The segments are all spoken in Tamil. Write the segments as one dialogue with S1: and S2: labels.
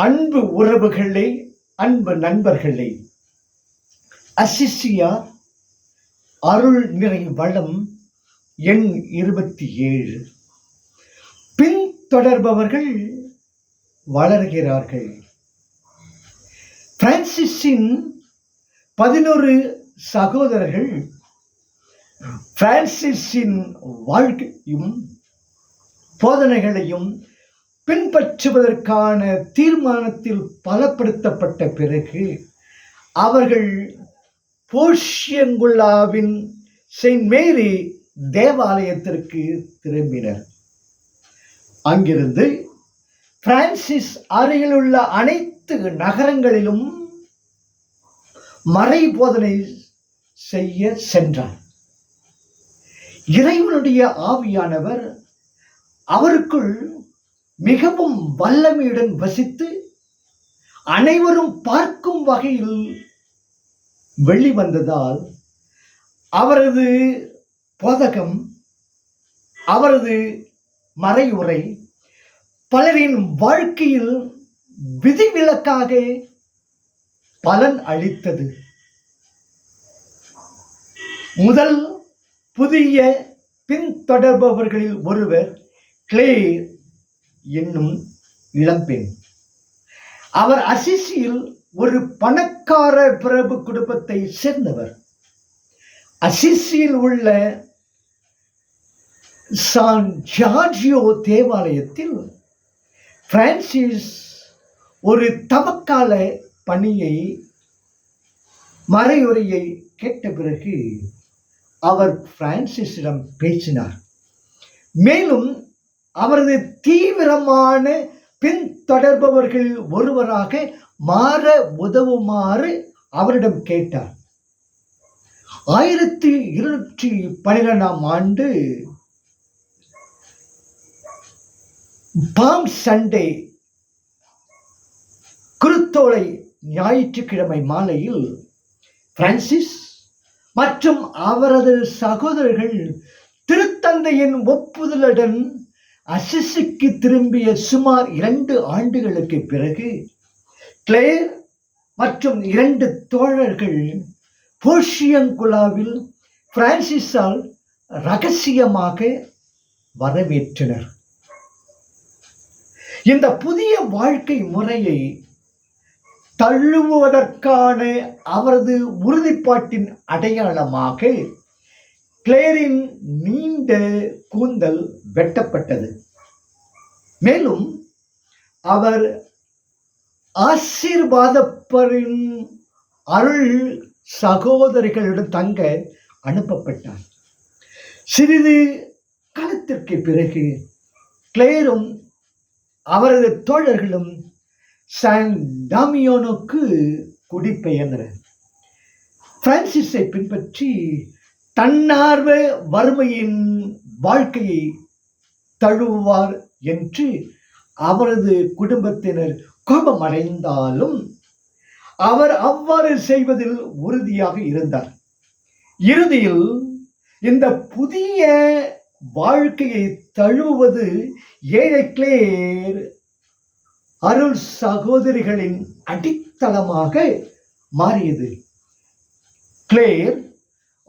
S1: அன்பு உறவுகளே அன்பு நண்பர்களே அசிசியா அருள் நிறை வளம் எண் இருபத்தி ஏழு. பின்தொடர்பவர்கள் வளர்கிறார்கள். பிரான்சிஸின் பதினொரு சகோதரர்கள் பிரான்சிஸின் வாழ்க்கையும் போதனைகளையும் பின்பற்றுவதற்கான தீர்மானத்தில் பலப்படுத்தப்பட்ட பிறகு அவர்கள் போஷியங்குல்லாவின் செயின்ட் மேரி தேவாலயத்திற்கு திரும்பினர். அங்கிருந்து பிரான்சிஸ் அருகிலுள்ள அனைத்து நகரங்களிலும் மறை போதனை செய்ய சென்றார். இறைவனுடைய ஆவியானவர் அவருக்குள் மிகவும் வல்லமையுடன் வசித்து அனைவரும் பார்க்கும் வகையில் வெளிவந்ததால் அவரது போதகம் அவரது மறையுரை பலரின் வாழ்க்கையில் விதிவிலக்காக பலன் அளித்தது. முதல் புதிய பின்தொடர்பவர்களில் ஒருவர் கிளேர் என்னும் இளம்பெண். அவர் அசிசியில் ஒரு பணக்கார பிரபு குடும்பத்தை சேர்ந்தவர். அசிசியில் உள்ள சான் ஜார்ஜியோ தேவாலயத்தில் பிரான்சிஸ் ஒரு தவக்கால பணியை மறையுறையை கேட்ட பிறகு அவர் பிரான்சிஸிடம் பேசினார். மேலும் அவரது தீவிரமான பின்தொடர்பவர்கள் ஒருவராக மாற உதவுமாறு அவரிடம் கேட்டார். ஆயிரத்தி இருநூற்றி பனிரெண்டாம் ஆண்டு பாம் சண்டே குருத்தோலை ஞாயிற்றுக்கிழமை மாலையில் பிரான்சிஸ் மற்றும் அவரது சகோதரர்கள் திருத்தந்தையின் ஒப்புதலுடன் அசிசிக்கு திரும்பிய சுமார் இரண்டு ஆண்டுகளுக்கு பிறகு கிளேர் மற்றும் இரண்டு தோழர்கள் போஷியங்குலாவில் பிரான்சிஸால் ரகசியமாக வரவேற்றனர். இந்த புதிய வாழ்க்கை முறையை தள்ளுவதற்கான அவரது உறுதிப்பாட்டின் அடையாளமாக கிளேரின் நீண்ட கூந்தல் வெட்டப்பட்டது. மேலும் அவர் ஆசீர்வாதப்பரின் அருள் சகோதரிகளிடம் தங்க அனுப்பப்பட்டார். சிறிது காலத்திற்கு பிறகு கிளேரும் அவரது தோழர்களும் சான் டாமியோனுக்கு குடிபெயர்ந்தனர். பிரான்சிஸை பின்பற்றி தன்னார்வ வறுமையின் வாழ்க்கையை தழுவுவார் என்று அவரது குடும்பத்தினர் கோபமடைந்தாலும் அவர் அவ்வாறு செய்வதில் உறுதியாக இருந்தார். இறுதியில் இந்த புதிய வாழ்க்கையை தழுவுவது ஏழை கிளேர் அருள் சகோதரிகளின் அடித்தளமாக மாறியது. கிளேர்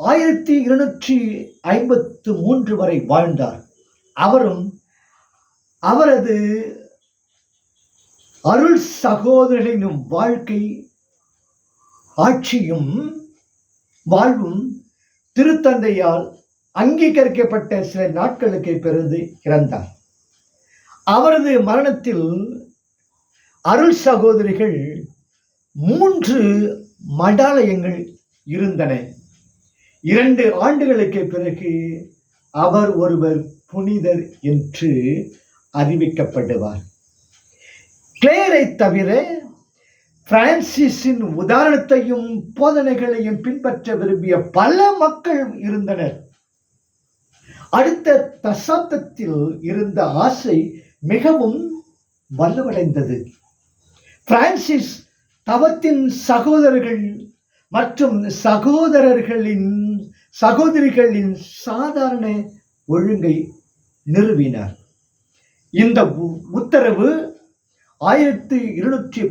S1: ஆயிரத்தி இருநூற்றி ஐம்பத்து மூன்று வரை வாழ்ந்தார். அவரும் அவரது அருள் சகோதரர்களின் வாழ்க்கை ஆட்சியும் வாழ்வும் திருத்தந்தையால் அங்கீகரிக்கப்பட்ட சில நாட்களுக்கு பிறகு இறந்தார். அவரது மரணத்தில் அருள் சகோதரிகள் மூன்று மடாலயங்கள் இருந்தன. இரண்டு ஆண்டுகளுக்கு பிறகு அவர் ஒருவர் புனிதர் என்று அறிவிக்கப்படுவார். கிளேரை தவிர பிரான்சிஸின் உதாரணத்தையும் போதனைகளையும் பின்பற்ற விரும்பிய பல மக்கள் இருந்தனர். அடுத்த தசாப்தத்தில் இருந்த ஆசை மிகவும் வலுவடைந்தது. பிரான்சிஸ் தவத்தின் சகோதரர்கள் மற்றும் சகோதரர்களின் சகோதரிகளின் சாதாரண ஒழுங்கை நிறுவினார். இந்த உ- உத்தரவு ஆயிரத்தி இருநூற்றி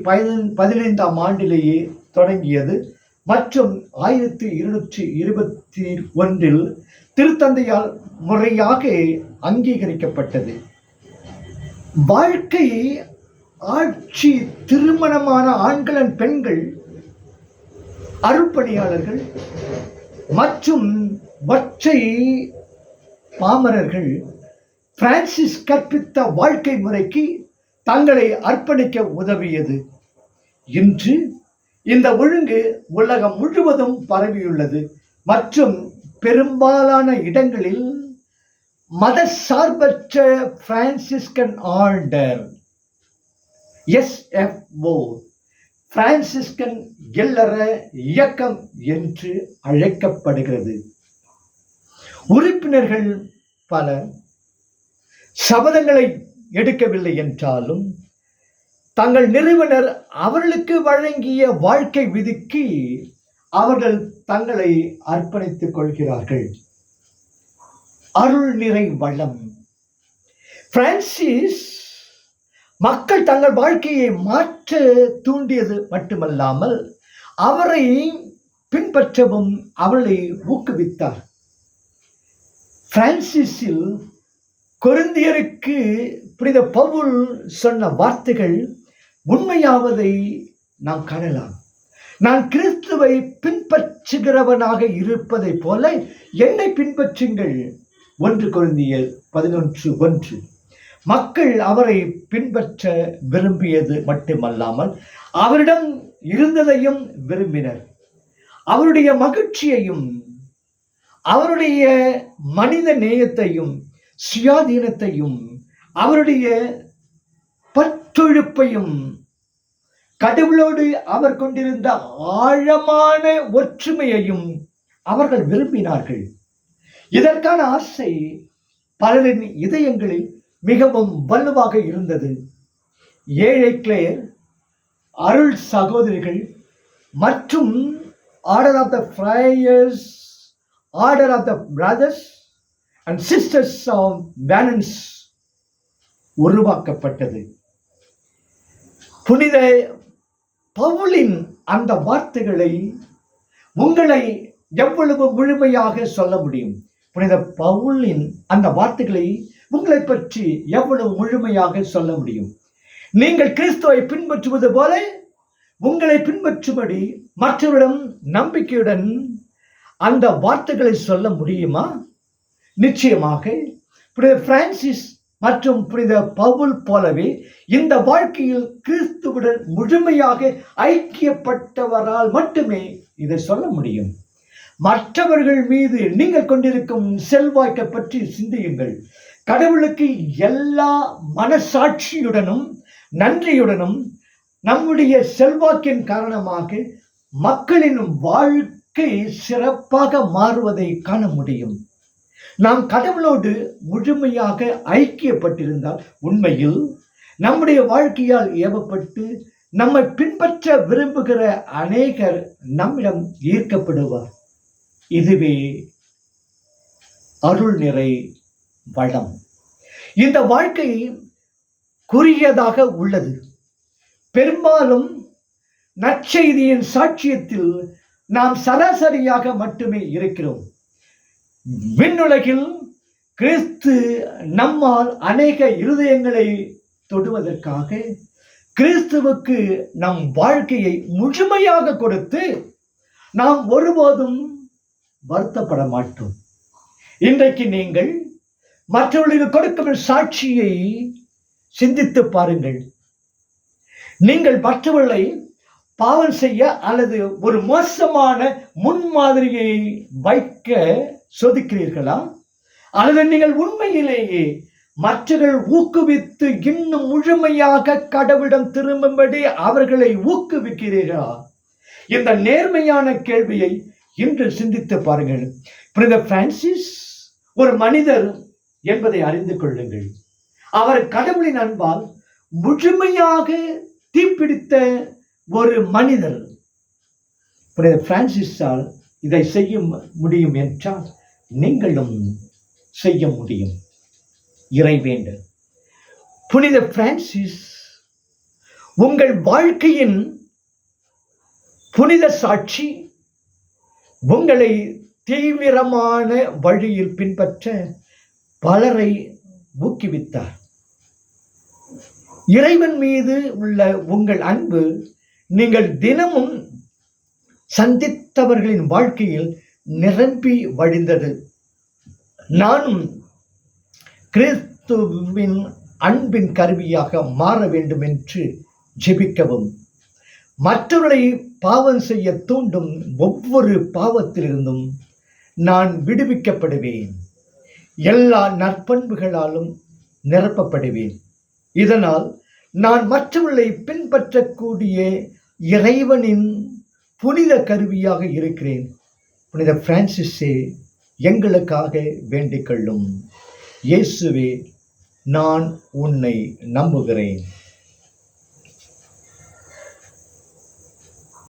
S1: பதினைந்தாம் ஆண்டிலேயே தொடங்கியது மற்றும் ஆயிரத்தி இருநூற்றி இருபத்தி ஒன்றில் திருத்தந்தையால் முறையாக அங்கீகரிக்கப்பட்டது. வாழ்க்கை ஆட்சி திருமணமான ஆண்களின் பெண்கள் அருள்பணியாளர்கள் மற்றும் வற்றை பாமரர்கள் பிரான்சிஸ் கற்பித்த வாழ்க்கை முறைக்கு தங்களை அர்ப்பணிக்க உதவியது. இன்று இந்த ஒழுங்கு உலகம் முழுவதும் பரவியுள்ளது. மற்றும் பெரும்பாலான இடங்களில் மத சார்பற்ற பிரான்சிஸ்கன் ஆர்டர் எஸ்எஃப்ஓ பிரான்சிஸ்கன் இல்லற இயக்கம் என்று அழைக்கப்படுகிறது. உறுப்பினர்கள் பல சபதங்களை எடுக்கவில்லை என்றாலும் தங்கள் நிறுவனர் அவர்களுக்கு வழங்கிய வாழ்க்கை விதிக்கு அவர்கள் தங்களை அர்ப்பணித்துக் கொள்கிறார்கள். அருள் நிறை வளம். பிரான்சிஸ் மக்கள் தங்கள் வாழ்க்கையை மாற்ற தூண்டியது மட்டுமல்லாமல் அவரை பின்பற்றவும் அவளை ஊக்குவித்தார். பிரான்சிஸில் கொருந்தியருக்கு புனித பவுல் சொன்ன வார்த்தைகள் உண்மையாவதை நாம் காணலாம். நான் கிறிஸ்துவை பின்பற்றுகிறவனாக இருப்பதைப் போல என்னை பின்பற்றுங்கள். ஒன்று குழந்தையர் பதினொன்று ஒன்று. மக்கள் அவரை பின்பற்ற விரும்பியது மட்டுமல்லாமல் அவரிடம் இருந்ததையும் விரும்பினர். அவருடைய மகிழ்ச்சியையும் அவருடைய மனித நேயத்தையும் சுயாதீனத்தையும் அவருடைய பற்றொழுப்பையும் கடவுளோடு அவர் கொண்டிருந்த ஆழமான ஒற்றுமையையும் அவர்கள் விரும்பினார்கள். இதற்கான ஆசை பலரின் இதயங்களில் மிகவும் வலுவாக இருந்தது. ஏழை கிளேர் அருள் சகோதரிகள் மற்றும் order of the friars order of the brothers and sisters of balance உருவாக்கப்பட்டது. புனித பவுலின் அந்த வார்த்தைகளை உங்களை எவ்வளவு முழுமையாக சொல்ல முடியும்? புனித பவுலின் அந்த வார்த்தைகளை உங்களை பற்றி எவ்வளவு முழுமையாக சொல்ல முடியும்? நீங்கள் கிறிஸ்துவை பின்பற்றுவது போல உங்களை பின்பற்றும்படி மற்றவரிடம் நம்பிக்கையுடன் அந்த வார்த்தைகளை சொல்ல முடியுமா? நிச்சயமாக. புனித பிரான்சிஸ் மற்றும் புனித பவுல் போலவே இந்த வாழ்க்கையில் கிறிஸ்துவுடன் முழுமையாக ஐக்கியப்பட்டவரால் மட்டுமே இதை சொல்ல முடியும். மற்றவர்கள் மீது நீங்கள் கொண்டிருக்கும் செல்வாக்கை பற்றி சிந்தியுங்கள். கடவுளுக்கு எல்லா மனசாட்சியுடனும் நன்றியுடனும் நம்முடைய செல்வாக்கின் காரணமாக மக்களின் வாழ்க்கை சிறப்பாக மாறுவதை காண முடியும். நாம் கடவுளோடு முழுமையாக ஐக்கியப்பட்டிருந்தால் உண்மையில் நம்முடைய வாழ்க்கையால் ஏவப்பட்டு நம்மை பின்பற்ற விரும்புகிற அநேகர் நம்மிடம் ஈர்க்கப்படுவார். இதுவே அருள் நிறை வளம் இந்த வாழ்க்கை குறுகியதாக உள்ளது. பெரும்பாலும் நற்செய்தியின் சாட்சியத்தில் நாம் சராசரியாக மட்டுமே இருக்கிறோம். விண்ணுலகில் கிறிஸ்து நம்மால் அநேக இருதயங்களை தொடுவதற்காக கிறிஸ்துவுக்கு நம் வாழ்க்கையை முழுமையாக கொடுத்து நாம் ஒருபோதும் வருத்தப்பட மாட்டோம். இன்றைக்கு நீங்கள் மற்றவர்களுக்கு கொடுக்கும் சாட்சியை சிந்தித்து பாருங்கள். நீங்கள் மற்றவர்களை பாவம் செய்ய அல்லது ஒரு மோசமான முன்மாதிரியை வைக்க சொதுக்கிறீர்களா? அல்லது நீங்கள் உண்மையிலேயே மற்றவர்கள் ஊக்குவித்து இன்னும் முழுமையாக கடவுளிடம் திரும்பும்படி அவர்களை ஊக்குவிக்கிறீர்களா? இந்த நேர்மையான கேள்வியை இன்று சிந்தித்து பாருங்கள். புனித பிரான்சிஸ் ஒரு மனிதர் என்பதை அறிந்து கொள்ளுங்கள். அவர் கடவுளின் அன்பால் முழுமையாக தீப்பிடித்த ஒரு மனிதர். பிரான்சிஸால் இதை செய்ய முடியும் என்றால் நீங்களும் செய்ய முடியும். இறைவேண்டல். புனித பிரான்சிஸ் உங்கள் வாழ்க்கையின் புனித சாட்சி உங்களை தீவிரமான வழியில் பின்பற்ற பலரை ஊக்குவித்தார். இறைவன் மீது உள்ள உங்கள் அன்பு நீங்கள் தினமும் சந்தித்தவர்களின் வாழ்க்கையில் நிரம்பி வழிந்தது. நானும் கிறிஸ்துவின் அன்பின் கருவியாக மாற வேண்டும் என்று ஜெபிக்கவும். மற்றவர்களை பாவம் செய்ய தூண்டும் ஒவ்வொரு பாவத்திலிருந்தும் நான் விடுவிக்கப்படுவேன். எல்லா நற்பண்புகளாலும் நிரப்பப்படுவேன். இதனால் நான் மற்றவர்களை பின்பற்றக்கூடிய இறைவனின் புனித கருவியாக இருக்கிறேன். புனித பிரான்சிஸே எங்களுக்காக வேண்டிக் கொள்ளும். இயேசுவே நான் உன்னை நம்புகிறேன்.